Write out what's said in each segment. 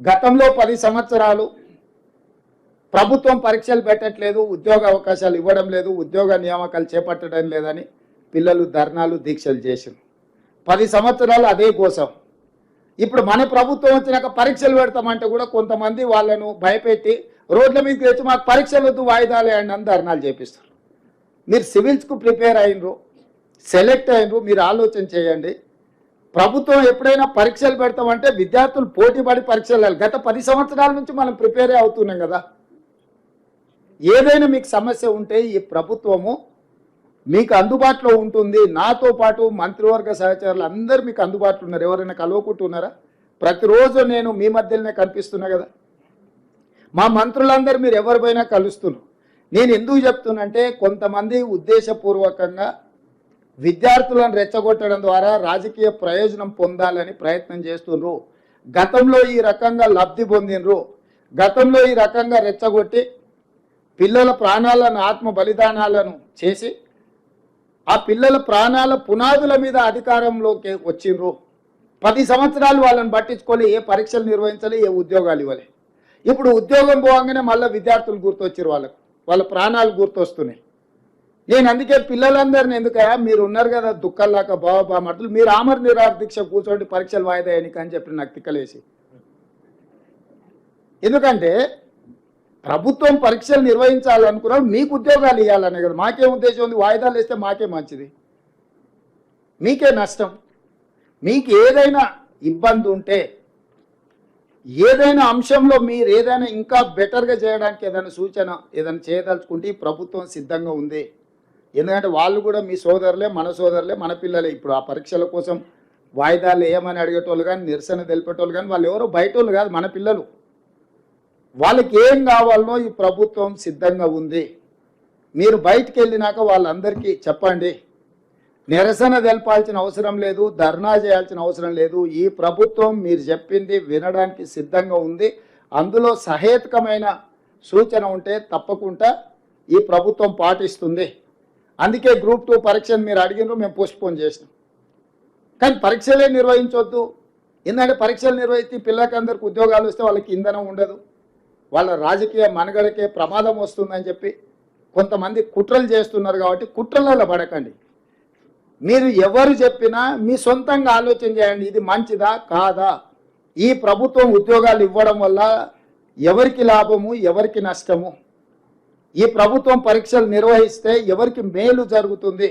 గతంలో పది సంవత్సరాలు ప్రభుత్వం పరీక్షలు పెట్టట్లేదు ఉద్యోగ అవకాశాలు ఇవ్వడం లేదు ఉద్యోగ నియామకాలు చేపట్టడం లేదని పిల్లలు ధర్నాలు దీక్షలు చేసారు పది సంవత్సరాలు అదే కోసం. ఇప్పుడు మన ప్రభుత్వం వచ్చినాక పరీక్షలు పెడతామంటే కూడా కొంతమంది వాళ్ళను భయపెట్టి రోడ్ల మీదకి తెచ్చి మాకు పరీక్షలు వద్దు వాయిదాలు వేయండి అని ధర్నాలు చేపిస్తారు. మీరు సివిల్స్కు ప్రిపేర్ అయినరు సెలెక్ట్ అయినరు మీరు ఆలోచన చేయండి. ప్రభుత్వం ఎప్పుడైనా పరీక్షలు పెడతామంటే విద్యార్థులు పోటీ పడి పరీక్షలు వెళ్ళాలి. గత పది సంవత్సరాల నుంచి మనం ప్రిపేర్ అవుతున్నాం కదా. ఏదైనా మీకు సమస్య ఉంటే ఈ ప్రభుత్వము మీకు అందుబాటులో ఉంటుంది. నాతో పాటు మంత్రివర్గ సహచరులు అందరూ మీకు అందుబాటులో ఉన్నారు. ఎవరైనా కలవకుంటున్నారా? ప్రతిరోజు నేను మీ మధ్యలోనే కనిపిస్తున్నా కదా. మా మంత్రులందరూ మీరు ఎవరిపైనా కలుస్తున్నారు. నేను ఎందుకు చెప్తున్నంటే కొంతమంది ఉద్దేశపూర్వకంగా విద్యార్థులను రెచ్చగొట్టడం ద్వారా రాజకీయ ప్రయోజనం పొందాలని ప్రయత్నం చేస్తున్నారు గతంలో ఈ రకంగా లబ్ధి పొందినరు గతంలో ఈ రకంగా రెచ్చగొట్టి పిల్లల ప్రాణాలను ఆత్మ బలిదానాలను చేసి ఆ పిల్లల ప్రాణాల పునాదుల మీద అధికారంలోకి వచ్చిండ్రు. పది సంవత్సరాలు వాళ్ళని పట్టించుకొని ఏ పరీక్షలు నిర్వహించాలి ఏ ఉద్యోగాలు ఇవ్వాలి. ఇప్పుడు ఉద్యోగం పోగానే మళ్ళీ విద్యార్థులు గుర్తొచ్చారు వాళ్ళకు. వాళ్ళ ప్రాణాలు గుర్తొస్తున్నాయి. నేను అందుకే పిల్లలందరిని ఎందుకయ్యా? మీరు ఉన్నారు కదా దుఃఖంలాక బావ బామర్తులు మీరు ఆమర్ నిరాహార కూర్చోండి పరీక్షలు వాయిదా అని చెప్పి నాకు తిక్కలేసి. ఎందుకంటే ప్రభుత్వం పరీక్షలు నిర్వహించాలనుకున్నాం మీకు ఉద్యోగాలు ఇవ్వాలనే కదా. మాకేం ఉద్దేశం ఉంది వాయిదాలు వేస్తే మాకే మంచిది. మీకే నష్టం. మీకు ఏదైనా ఇబ్బంది ఉంటే ఏదైనా అంశంలో మీరు ఏదైనా ఇంకా బెటర్గా చేయడానికి ఏదైనా సూచన ఏదైనా చేయదలుచుకుంటే ప్రభుత్వం సిద్ధంగా ఉంది. ఎందుకంటే వాళ్ళు కూడా మీ సోదరులే మన సోదరులే మన పిల్లలే. ఇప్పుడు ఆ పరీక్షల కోసం వాయిదాలు ఏమని అడిగేటోళ్ళు కానీ నిరసన తెలిపేటోళ్ళు కానీ వాళ్ళు ఎవరో బయట వాళ్ళు కాదు మన పిల్లలు. వాళ్ళకి ఏం కావాలనో ఈ ప్రభుత్వం సిద్ధంగా ఉంది. మీరు బయటికి వెళ్ళినాక వాళ్ళందరికీ చెప్పండి. నిరసన తెలపాల్సిన అవసరం లేదు ధర్నా చేయాల్సిన అవసరం లేదు. ఈ ప్రభుత్వం మీరు చెప్పింది వినడానికి సిద్ధంగా ఉంది. అందులో సహేతుకమైన సూచన ఉంటే తప్పకుండా ఈ ప్రభుత్వం పాటిస్తుంది. అందుకే గ్రూప్ టూ పరీక్షను మీరు అడిగినారు మేము పోస్ట్పోన్ చేసినాం. కానీ పరీక్షలే నిర్వహించవద్దు ఎందుకంటే పరీక్షలు నిర్వహిస్తే పిల్లలకి అందరికి ఉద్యోగాలు వస్తే వాళ్ళకి ఇంధనం ఉండదు. వాళ్ళ రాజకీయ మనుగడకే ప్రమాదం వస్తుందని చెప్పి కొంతమంది కుట్రలు చేస్తున్నారు కాబట్టి కుట్రలలో పడకండి. మీరు ఎవరు చెప్పినా మీ సొంతంగా ఆలోచన చేయండి ఇది మంచిదా కాదా? ఈ ప్రభుత్వం ఉద్యోగాలు ఇవ్వడం వల్ల ఎవరికి లాభము ఎవరికి నష్టము? ఈ ప్రభుత్వం పరీక్షలు నిర్వహిస్తే ఎవరికి మేలు జరుగుతుంది?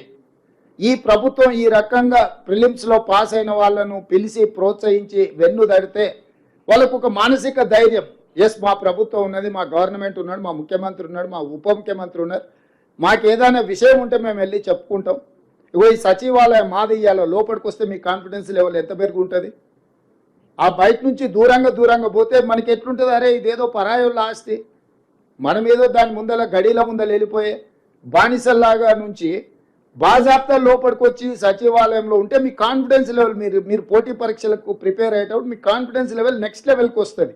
ఈ ప్రభుత్వం ఈ రకంగా ప్రిలిమ్స్లో పాస్ అయిన వాళ్ళను పిలిచి ప్రోత్సహించి వెన్ను దడితే వాళ్ళకు ఒక మానసిక ధైర్యం. ఎస్ మా ప్రభుత్వం ఉన్నది మా గవర్నమెంట్ ఉన్నాడు మా ముఖ్యమంత్రి ఉన్నాడు మా ఉప ముఖ్యమంత్రి ఉన్నారు మాకు ఏదైనా విషయం ఉంటే మేము వెళ్ళి చెప్పుకుంటాం. ఇగో ఈ సచివాలయం మాది ఇయ్యాలో లోపలికి వస్తే మీ కాన్ఫిడెన్స్ లెవెల్ ఎంత పెరుగు ఉంటుంది? ఆ బయట నుంచి దూరంగా దూరంగా పోతే మనకి ఎట్లుంటుంది? అరే ఇదేదో పరాయుల ఆస్తి. మనం ఏదో దాని ముందల గడిల ముందల వెళ్ళిపోయే బానిసల్లాగా నుంచి బాజాప్తా లోపలికి వచ్చి సచివాలయంలో ఉంటే మీ కాన్ఫిడెన్స్ లెవెల్ మీరు మీరు పోటీ పరీక్షలకు ప్రిపేర్ అయ్యేటప్పుడు మీ కాన్ఫిడెన్స్ లెవెల్ నెక్స్ట్ లెవెల్కి వస్తుంది.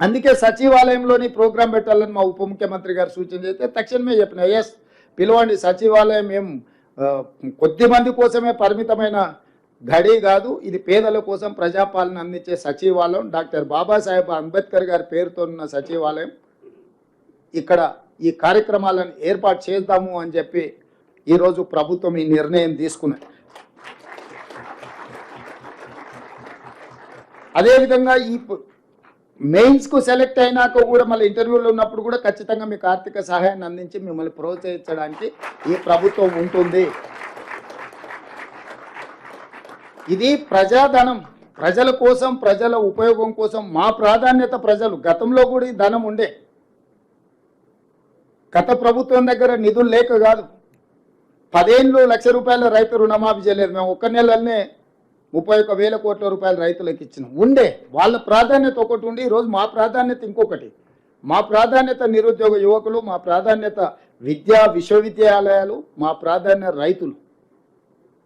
అందుకే సచివాలయంలోని ప్రోగ్రాం పెట్టాలని మా ఉప ముఖ్యమంత్రి గారు సూచన చేస్తే తక్షణమే చెప్పిన ఎస్ పిలవండి సచివాలయం ఏం కొద్ది మంది కోసమే పరిమితమైన గడి కాదు ఇది పేదల కోసం ప్రజాపాలన అందించే సచివాలయం. డాక్టర్ బాబాసాహెబ్ అంబేద్కర్ గారి పేరుతో ఉన్న సచివాలయం ఇక్కడ ఈ కార్యక్రమాలను ఏర్పాటు చేద్దాము అని చెప్పి ఈరోజు ప్రభుత్వం ఈ నిర్ణయం తీసుకున్నది. అదేవిధంగా ఈ మెయిన్స్కు సెలెక్ట్ అయినాక కూడా మళ్ళీ ఇంటర్వ్యూలో ఉన్నప్పుడు కూడా ఖచ్చితంగా మీకు ఆర్థిక సహాయాన్ని అందించి మిమ్మల్ని ప్రోత్సహించడానికి ఈ ప్రభుత్వం ఉంటుంది. ఇది ప్రజాధనం ప్రజల కోసం ప్రజల ఉపయోగం కోసం మా ప్రాధాన్యత ప్రజలు గతంలో కూడా ఈ ధనం ఉండే. గత ప్రభుత్వం దగ్గర నిధులు లేక కాదు. పదేళ్ళు లక్ష రూపాయల రైతు రుణమాఫీ చేయలేదు. మేము ఒక్క నెలలోనే ముప్పై ఒక్క వేల కోట్ల రూపాయలు రైతులకు ఇచ్చినాం. ఉండే వాళ్ళ ప్రాధాన్యత ఒకటి ఉండి ఈరోజు మా ప్రాధాన్యత ఇంకొకటి. మా ప్రాధాన్యత నిరుద్యోగ యువకులు మా ప్రాధాన్యత విద్యా విశ్వవిద్యాలయాలు మా ప్రాధాన్యత రైతులు.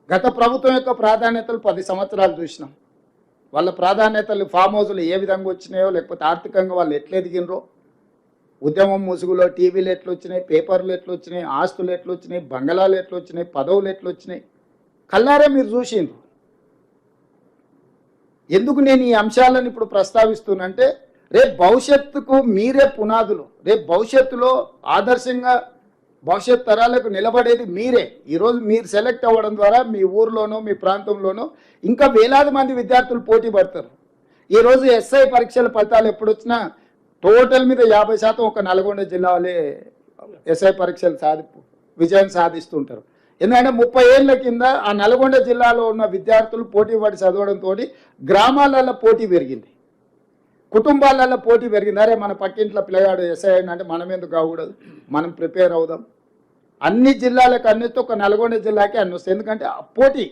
గత ప్రభుత్వం యొక్క ప్రాధాన్యతలు పది సంవత్సరాలు చూసినాం. వాళ్ళ ప్రాధాన్యతలు ఫామ్ హౌస్లు ఏ విధంగా వచ్చినాయో లేకపోతే ఆర్థికంగా వాళ్ళు ఎట్లా ఎదిగినరో ఉద్యమం ముసుగులో టీవీలు ఎట్లా వచ్చినాయి పేపర్లు ఎట్లా వచ్చినాయి ఆస్తులు ఎట్లా వచ్చినాయి బంగళాలు ఎట్లా వచ్చినాయి పదవులు ఎట్లా వచ్చినాయి కల్లారే మీరు చూసిండ్రు? ఎందుకు నేను ఈ అంశాలను ఇప్పుడు ప్రస్తావిస్తున్నంటే రేపు భవిష్యత్తుకు మీరే పునాదులు. రేపు భవిష్యత్తులో ఆదర్శంగా భవిష్యత్ తరాలకు నిలబడేది మీరే. ఈరోజు మీరు సెలెక్ట్ అవ్వడం ద్వారా మీ ఊర్లోనో మీ ప్రాంతంలోనో ఇంకా వేలాది మంది విద్యార్థులు పోటీ పడతారు. ఈరోజు ఎస్ఐ పరీక్షల ఫలితాలు ఎప్పుడొచ్చినా టోటల్ మీద యాభై శాతం ఒక నల్గొండ జిల్లాలే ఎస్ఐ పరీక్షలు సాధి విజయం సాధిస్తుంటారు. ఎందుకంటే ముప్పై ఏళ్ళ కింద ఆ నల్గొండ జిల్లాలో ఉన్న విద్యార్థులు పోటీ పడి చదవడంతో గ్రామాలలో పోటీ పెరిగింది. కుటుంబాలలో పోటీ పెరిగింది. అరే మన పక్కింట్లో పిల్లగాడు ఎస్ఐ అంటే మనం ఎందుకు కాకూడదు? మనం ప్రిపేర్ అవుదాం. అన్ని జిల్లాలకు అన్నితో ఒక నల్గొండ జిల్లాకే అన్ని వస్తాయి. ఎందుకంటే ఆ పోటీ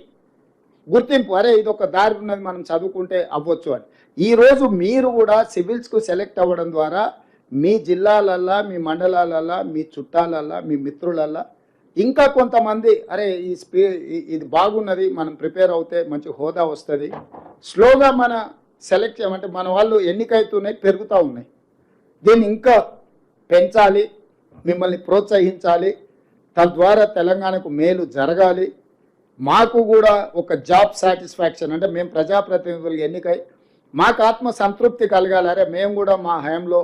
గుర్తింపు అరే ఇది ఒక దారి ఉన్నది మనం చదువుకుంటే అవ్వచ్చు అని. ఈరోజు మీరు కూడా సివిల్స్కు సెలెక్ట్ అవ్వడం ద్వారా మీ జిల్లాలల్లా మీ మండలాలల్లా మీ చుట్టాలల్లా మీ మిత్రులల్లా ఇంకా కొంతమంది అరే ఈ స్పీ ఇది బాగున్నది మనం ప్రిపేర్ అవుతే మంచి హోదా వస్తుంది. స్లోగా మన సెలెక్ట్ చేయమంటే మన వాళ్ళు ఎన్నికైతున్నాయి పెరుగుతూ ఉన్నాయి. దీన్ని ఇంకా పెంచాలి మిమ్మల్ని ప్రోత్సహించాలి తద్వారా తెలంగాణకు మేలు జరగాలి. మాకు కూడా ఒక జాబ్ సాటిస్ఫాక్షన్. అంటే మేము ప్రజాప్రతినిధులు ఎన్నికై మాకు ఆత్మ సంతృప్తి కలగాలి. అరే మేము కూడా మా హయాంలో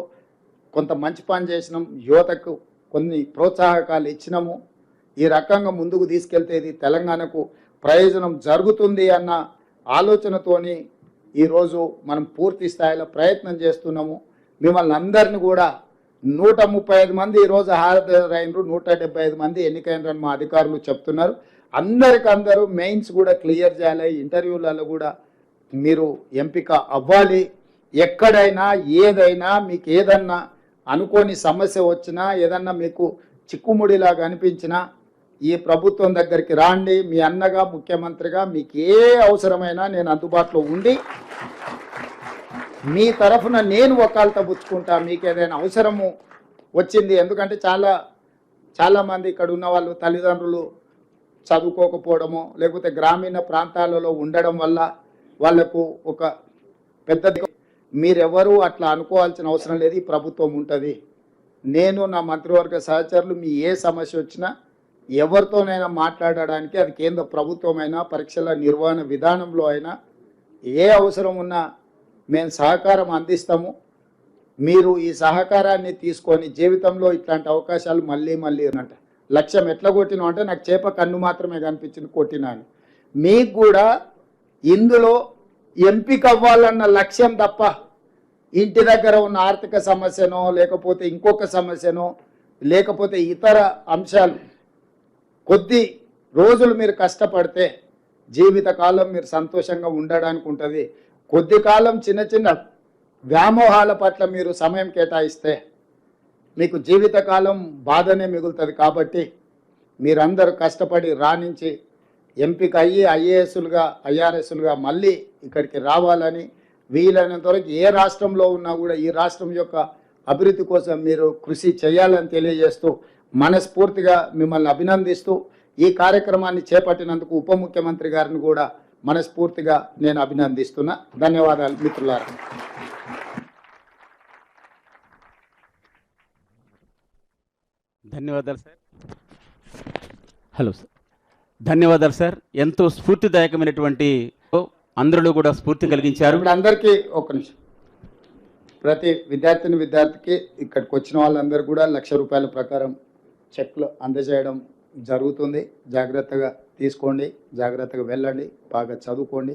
కొంత మంచి పని చేసినాం. యువతకు కొన్ని ప్రోత్సాహకాలు ఇచ్చినాము. ఈ రకంగా ముందుకు తీసుకెళ్తే ఇది తెలంగాణకు ప్రయోజనం జరుగుతుంది అన్న ఆలోచనతోని ఈరోజు మనం పూర్తి స్థాయిలో ప్రయత్నం చేస్తున్నాము. మిమ్మల్ని అందరిని కూడా నూట ముప్పై ఐదు మంది ఈరోజు హాజరైనరు. నూట డెబ్బై ఐదు మంది ఎన్నికైనరని మా అధికారులు చెప్తున్నారు. అందరికి అందరూ మెయిన్స్ కూడా క్లియర్ చేయాలి ఇంటర్వ్యూలలో కూడా మీరు ఎంపిక అవ్వాలి. ఎక్కడైనా ఏదైనా మీకు ఏదన్నా అనుకోని సమస్య వచ్చినా ఏదన్నా మీకు చిక్కుముడిలాగా అనిపించినా ఈ ప్రభుత్వం దగ్గరికి రాండి. మీ అన్నగా ముఖ్యమంత్రిగా మీకు ఏ అవసరమైనా నేను అందుబాటులో ఉండి మీ తరఫున నేను వకాలత పుచ్చుకుంటా. మీకు ఏదైనా అవసరము వచ్చింది ఎందుకంటే చాలా చాలామంది ఇక్కడ ఉన్న వాళ్ళు తల్లిదండ్రులు చదువుకోకపోవడమో లేకపోతే గ్రామీణ ప్రాంతాలలో ఉండడం వల్ల వాళ్ళకు ఒక పెద్ద మీరెవరూ అట్లా అనుకోవాల్సిన అవసరం లేదు ఈ ప్రభుత్వం ఉంటుంది. నేను నా మంత్రివర్గ సహచరులు మీ ఏ సమస్య వచ్చినా ఎవరితోనైనా మాట్లాడడానికి అది కేంద్ర ప్రభుత్వమైనా పరీక్షల నిర్వహణ విధానంలో అయినా ఏ అవసరం ఉన్నా మేము సహకారం అందిస్తాము. మీరు ఈ సహకారాన్ని తీసుకొని జీవితంలో ఇట్లాంటి అవకాశాలు మళ్ళీ మళ్ళీ అంట లక్ష్యం ఎట్లా కొట్టినా అంటే నాకు చేప కన్ను మాత్రమే కనిపించింది కొట్టినా అని మీకు కూడా ఇందులో ఎంపిక అవ్వాలన్న లక్ష్యం తప్ప ఇంటి దగ్గర ఉన్న ఆర్థిక సమస్యనో లేకపోతే ఇంకొక సమస్యనో లేకపోతే ఇతర అంశాలు కొద్ది రోజులు మీరు కష్టపడితే జీవితకాలం మీరు సంతోషంగా ఉండడానికి ఉంటుంది. కొద్ది కాలం చిన్న చిన్న వ్యామోహాల పట్ల మీరు సమయం కేటాయిస్తే మీకు జీవితకాలం బాధనే మిగులుతుంది కాబట్టి మీరందరూ కష్టపడి రాణించి ఎంపిక అయ్యి ఐఏఎస్లుగా ఐఆర్ఎస్లుగా మళ్ళీ ఇక్కడికి రావాలని వీలైనంత వరకు ఏ రాష్ట్రంలో ఉన్నా కూడా ఈ రాష్ట్రం యొక్క అభివృద్ధి కోసం మీరు కృషి చేయాలని తెలియజేస్తూ మనస్ఫూర్తిగా మిమ్మల్ని అభినందిస్తూ ఈ కార్యక్రమాన్ని చేపట్టినందుకు ఉప ముఖ్యమంత్రి గారిని కూడా మనస్ఫూర్తిగా నేను అభినందిస్తున్నా. ధన్యవాదాలు మిత్రులారా. ధన్యవాదాలు సార్. Hello sir. ధన్యవాదాలు సార్. ఎంతో స్ఫూర్తిదాయకమైనటువంటి అందరిలో కూడా స్ఫూర్తి కలిగించారు. అందరికీ ఒక నిమిషం. ప్రతి విద్యార్థిని విద్యార్థికి ఇక్కడికి వచ్చిన వాళ్ళందరూ కూడా లక్ష రూపాయల ప్రకారం చెక్లు అందజేయడం జరుగుతుంది. జాగ్రత్తగా తీసుకోండి జాగ్రత్తగా వెళ్ళండి బాగా చదువుకోండి.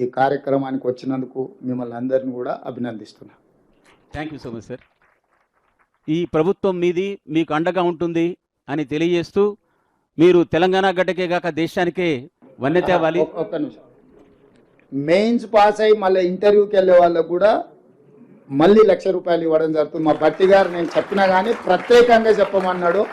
ఈ కార్యక్రమానికి వచ్చినందుకు మిమ్మల్ని అందరిని కూడా అభినందిస్తున్నాను thank you so much sir ఈ ప్రభుత్వం మీది మీకు అండగా ఉంటుంది అని తెలియజేస్తూ మీరు తెలంగాణ గడ్డకే కాక దేశానికే వన్నె తేవాలి ఒక్క- నిమిషం. మెయిన్స్ పాస్ అయ్యి మళ్ళీ ఇంటర్వ్యూకి వెళ్ళే వాళ్ళకు కూడా మళ్ళీ లక్ష రూపాయలు ఇవ్వడం జరుగుతుంది. మా బట్టి గారు నేను చెప్పినా కానీ ప్రత్యేకంగా చెప్పమన్నాడు.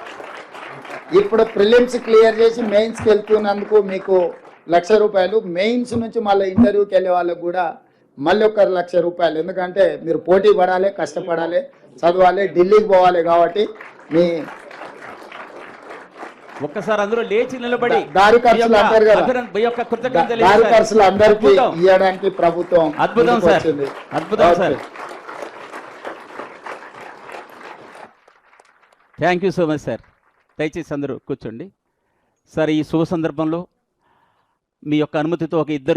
ఇప్పుడు ప్రిలిమ్స్ క్లియర్ చేసి మెయిన్స్కి వెళ్తున్నందుకు మీకు లక్ష రూపాయలు. మెయిన్స్ నుంచి మళ్ళీ ఇంటర్వ్యూకి వెళ్ళే వాళ్ళకు కూడా మళ్ళీ ఒక లక్ష రూపాయలు. ఎందుకంటే మీరు పోటీ పడాలి కష్టపడాలి. చదవాలి ఢిల్లీకి పోవాలి కాబట్టి మీ ఒక్కసారి అందరూ లేచి నిలబడి దారి ఖర్చులు దారి. ఖర్చులు అందరికీ. ఇవ్వడానికి ప్రభుత్వం అద్భుతం సార్. అద్భుతం. Sir. Thank you so much sir దయచేసి అందరూ కూర్చోండి సార్ ఈ శుభ సందర్భంలో మీ యొక్క అనుమతితో ఒక ఇద్దరు